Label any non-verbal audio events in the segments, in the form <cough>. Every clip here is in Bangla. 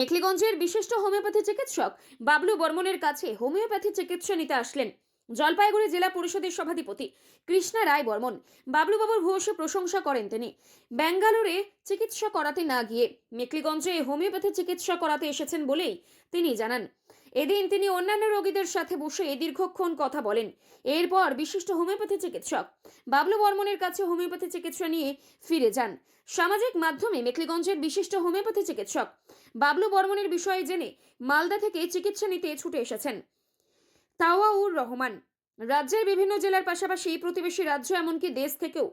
মেখলিগঞ্জের বিশিষ্ট হোমিওপ্যাথি চিকিৎসক বাবলু বর্মনের কাছে হোমিওপ্যাথি চিকিৎসা নিতে আসলেন জলপাইগুড়ি জেলা পরিষদের সভাধিপতি কৃষ্ণা রায় বর্মন। বাবলুবাবুর ভূয়সী প্রশংসা করেন তিনি। ব্যাঙ্গালোরে চিকিৎসা করাতে না গিয়ে মেকলিগঞ্জে হোমিওপ্যাথি চিকিৎসা করাতে এসেছেন বলেই তিনি জানান। এদিন তিনি অন্যান্য রোগীদের সাথে বসে দীর্ঘক্ষণ কথা বলেন। এরপর বিশিষ্ট হোমিওপ্যাথি চিকিৎসক বাবলু বর্মনের কাছে হোমিওপ্যাথি চিকিৎসা নিয়ে ফিরে যান। সামাজিক মাধ্যমে মেখলিগঞ্জের বিশিষ্ট হোমিওপ্যাথি চিকিৎসক বাবলু বর্মনের বিষয়ে জেনে মালদা থেকে চিকিৎসা নিতে ছুটে এসেছেন। তাওয়াউর রহমান রাজ্যের বিভিন্ন জেলার পাশাপাশি প্রতিবেশী রাজ্য, এমনকি দেশ থেকেও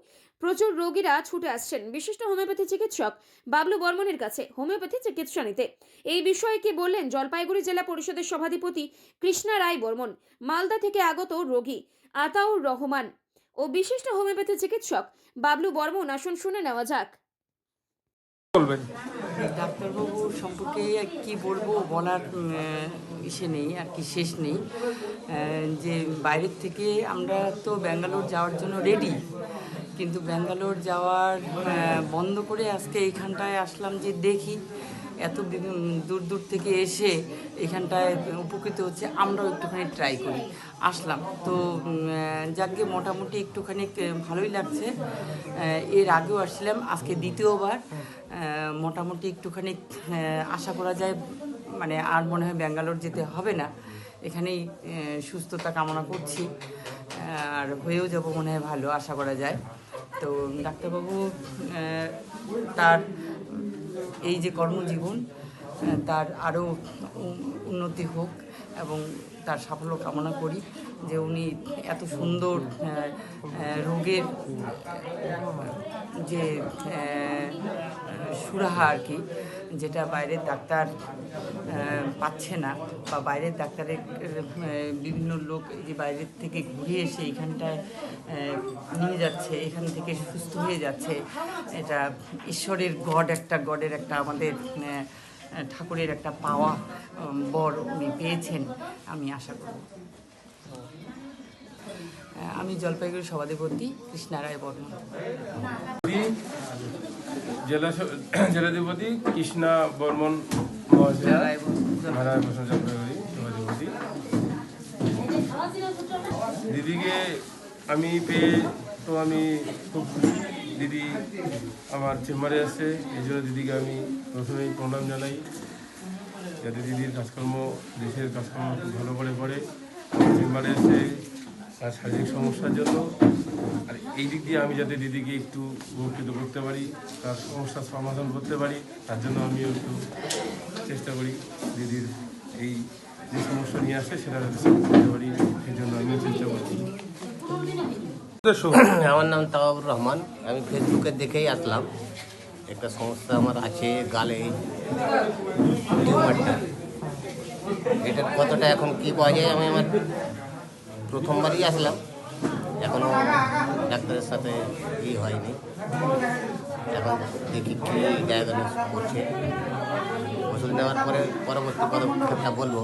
প্রচুর রোগীরা ছুটে আসছেন। বিশিষ্ট হোমিওপ্যাথি চিকিৎসক বাবলু বর্মনের কাছে হোমিওপ্যাথি চিকিৎসা নিতে। এই বিষয়ে কি বললেন জলপাইগুড়ি জেলা পরিষদের সভাধিপতি কৃষ্ণা রায় বর্মন মালদা থেকে আগত রোগী আতাউর রহমান ও বিশিষ্ট হোমিওপ্যাথি চিকিৎসক বাবলু বর্মন আসন শুনে নেওয়া যাক। বলবেন? ডাক্তারবাবু সম্পর্কে কি বলব বলার ইসে নেই, আর কি শেষ নেই। যে বাইরের থেকে আমরা তো ব্যাঙ্গালোর যাওয়ার জন্য রেডি কিন্তু ব্যাঙ্গালোর যাওয়ার বন্ধ করে আজকে এইখানটায় আসলাম যে দেখি। এত দূর দূর থেকে এসে এখানটায় উপকৃত হচ্ছে, আমরাও একটুখানি ট্রাই করি। আসলাম। তো যাকে মোটামুটি একটুখানি ভালোই লাগছে। এর আগেও আসছিলাম, আজকে দ্বিতীয়বার। মোটামুটি একটুখানি আশা করা যায় মানে আর মনে হয় ব্যাঙ্গালোর যেতে হবে না। এখানেই সুস্থতা কামনা করছি। আর হয়েও যাব মনে হয় ভালো, আশা করা যায়। তো, ডাক্তারবাবু তার এই যে কর্মজীবন তার আরও উন্নতি হোক এবং তার সাফল্য কামনা করি যে উনি এত সুন্দর রোগের যে সুরাহা আর কি, যেটা বাইরের ডাক্তার পাচ্ছে না বা বাইরের ডাক্তারের বিভিন্ন লোক যে বাইরের থেকে ঘুরে এসে এখানটায় নিয়ে যাচ্ছে এখান থেকে সুস্থ হয়ে যাচ্ছে। এটা ঈশ্বরের গড একটা গডের একটা আমাদের ঠাকুরের একটা পাওয়া বর উনি পেয়েছেন আমি আশা করব। আমি জলপাইগুড়ি সভাধিপতি কৃষ্ণারায় বর্মন জেলা <clears throat> জেলাধিপতি কৃষ্ণা বর্মন মহাশয়া। নারায়ণ জলপাইগুড়ি সভাধিপতি। দিদিকে আমি পেয়ে তো আমি খুব খুশি দিদি আমার চেম্বারে আসছে এই জন্য দিদিকে আমি প্রথমেই প্রণাম জানাই। যাতে দিদির কাজকর্ম, দেশের কাজকর্ম খুব ভালো করে আমার চেম্বারে এসে তার শারীরিক সমস্যার জন্য আর এই দিক দিয়ে আমি যাতে দিদিকে একটু উপকৃত করতে পারি, তার সমস্যার সমাধান করতে পারি, তার জন্য আমিও একটু চেষ্টা করি দিদির এই যে সমস্যা নিয়ে আসে, সেটা যাতে করতে পারি, সেই জন্য আমিও চেষ্টা করছি। আমার নাম তাওয়াবুর রহমান। আমি ফেসবুকে দেখেই আসলাম। একটা সমস্যা আমার আছে, গালে টিউমারটা। এটার কতটা এখন কি পাওয়া যায়, আমি আমার প্রথমবারই আসলাম। এখনও ডাক্তারের সাথে ই হয়নি। এখন দেখি কী ডায়াগনোস করছে। ওষুধ নেওয়ার পরে পরবর্তী পদক্ষেপটা বলব।